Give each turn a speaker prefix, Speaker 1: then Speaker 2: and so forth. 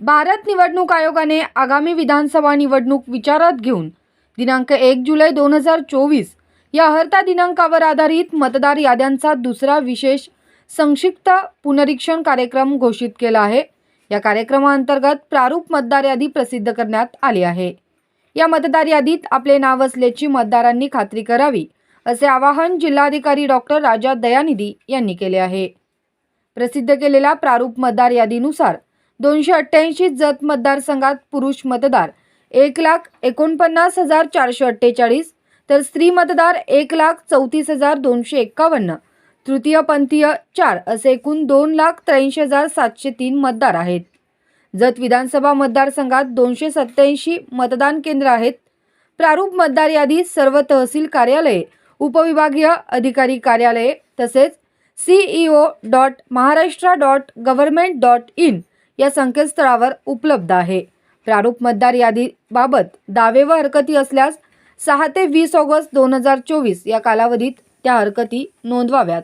Speaker 1: भारत निवडणूक आयोगाने आगामी विधानसभा निवडणूक विचारात घेऊन दिनांक एक जुलै दोन हजार चोवीस या हरता दिनांकावर आधारित मतदार याद्यांचा दुसरा विशेष संक्षिप्त पुनरीक्षण कार्यक्रम घोषित केला आहे. या कार्यक्रमाअंतर्गत प्रारूप मतदार यादी प्रसिद्ध करण्यात आली आहे. या मतदार यादीत आपले नाव असल्याची मतदारांनी खात्री करावी असे आवाहन जिल्हाधिकारी डॉक्टर राजा दयानिधी यांनी केले आहे. प्रसिद्ध केलेल्या प्रारूप मतदार यादीनुसार दोनशे अठ्ठ्याऐंशी जत मतदारसंघात पुरुष मतदार एक लाख एकोणपन्नास हजार चारशे अठ्ठेचाळीस तर स्त्री मतदार एक लाख चौतीस हजार दोनशे एक्कावन्न. तृतीयपंथीय चार असे एकूण दोन लाख त्र्याऐंशी हजार सातशे तीन मतदार आहेत. जत विधानसभा मतदारसंघात दोनशे सत्त्याऐंशी मतदान केंद्र आहेत. प्रारूप मतदार यादी सर्व तहसील कार्यालये उपविभागीय अधिकारी कार्यालये तसेच CEO dot Maharashtra dot government dot in या संकेतस्थळावर उपलब्ध आहे. प्रारूप मतदार यादीबाबत दावे व हरकती असल्यास सहा ते वीस ऑगस्ट दोन हजार चोवीस या कालावधीत त्या हरकती नोंदवाव्यात.